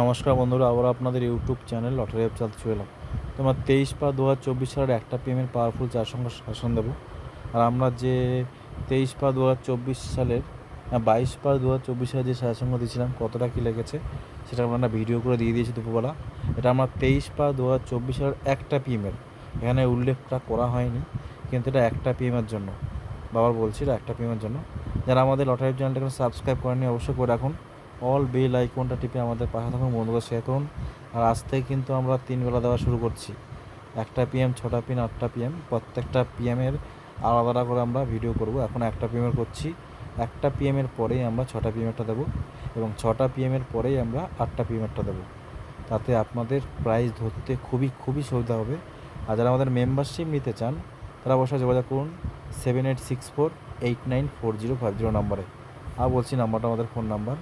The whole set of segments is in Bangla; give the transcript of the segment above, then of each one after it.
নমস্কার বন্ধুরা, আবার আপনাদের ইউটিউব চ্যানেল লটারি অ্যাপ চালতে চলে এলাম। তোমার তেইশ পা দু হাজার চব্বিশ সালের একটা পেমেন্ট পাওয়ারফুল চার সংখ্যা শাসন দেবো। আর আমরা যে তেইশ পা দু হাজার চব্বিশ সালের বাইশ পা দু হাজার চব্বিশ সালে যে শাসনগুলো দিয়েছিলাম, কতটা কী লেগেছে, সেটা আমরা ভিডিও করে দিয়ে দিয়েছি দুপুরবেলা। এটা আমরা তেইশ পা দু হাজার চব্বিশ সালের একটা পিএমের এখানে উল্লেখটা করা হয়নি, কিন্তু এটা একটা পিএমের জন্য। বাবার বলছি এটা একটা পিএমের জন্য। যারা আমাদের লটারি চ্যানেলটাকে সাবস্ক্রাইব করেনি অবশ্যই করে রাখুন। অল বেল আইকনটা টিপে আমাদের পাশে থাকুন বন্ধুদের শেয়ার করুন। আর আজ থেকে কিন্তু আমরা তিন বেলা দেওয়া শুরু করছি। একটা পিএম ছটা পিএম আটটা পিএম প্রত্যেকটা পিএমের আলাদা আলাদা করে আমরা ভিডিও করব। এখন একটা পিএমের করছি। একটা পিএমের পরেই আমরা ছটা পিএমেরটা দেবো এবং ছটা পিএমের পরেই আমরা আটটা পিএমেরটা দেবো। তাতে আপনাদের প্রাইস ধরতে খুবই খুবই সুবিধা হবে। আর যারা আমাদের মেম্বারশিপ নিতে চান, তারা অবশ্যই যোগাযোগ করুন seven eight six four eight nine four zero five zero নাম্বারে আর বলছি, নাম্বারটা আমাদের phone number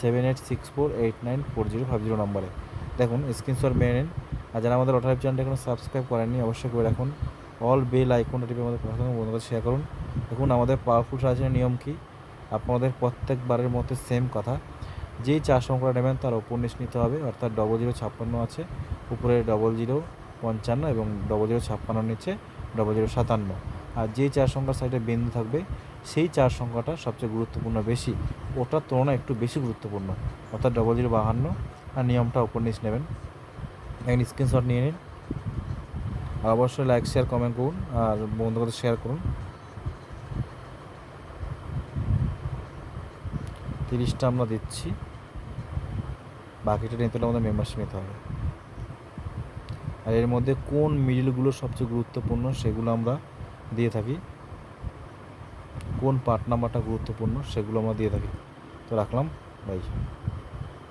seven eight six four eight nine four zero five zero নম্বরে। দেখুন স্ক্রিনশট মেরে নিন। আর যারা আমাদের অটাইপ চ্যানেলটা এখনও সাবস্ক্রাইব করেননি, অবশ্যই করে রাখুন। অল বেল আইকনটা টিপে আমাদের কথা বন্ধুদের শেয়ার করুন। দেখুন, আমাদের পাওয়ারফুল সাজের নিয়ম কী? আপনাদের প্রত্যেকবারের মধ্যে সেম কথা। যেই চার সংখ্যা নেবেন, তার ওপর নিচ নিতে হবে, অর্থাৎ ডবল জিরো ছাপ্পান্ন আছে। উপরে ডবল জিরো পঞ্চান্ন এবং ডবল জিরো ছাপ্পান্ন নিচে ডবল জিরো সাতান্ন। আর যে চার সংখ্যার সাইডে বিন্দু থাকবে, সেই চার সংখ্যাটা সবচেয়ে গুরুত্বপূর্ণ বেশি। ওটার তুলনায় একটু বেশি গুরুত্বপূর্ণ। অর্থাৎ ডবল জিরো বাহান্ন, আর নিয়মটা উপর নিচ নেবেন। এখন স্ক্রিনশট নিয়ে নিন। আর অবশ্যই লাইক শেয়ার কমেন্ট করুন। আর বন্ধুদের শেয়ার করুন। তিরিশটা আমরা দিচ্ছি। বাকিটা নিতে আমাদের মেম্বারশিপ নিতে হবে। আর এর মধ্যে কোন মিডিলগুলো সবচেয়ে গুরুত্বপূর্ণ, সেগুলো আমরা দিয়ে থাকি। কোন পার্ট নাম্বারটা গুরুত্বপূর্ণ সেগুলো আমরা দিয়ে থাকি। তো রাখলাম বাই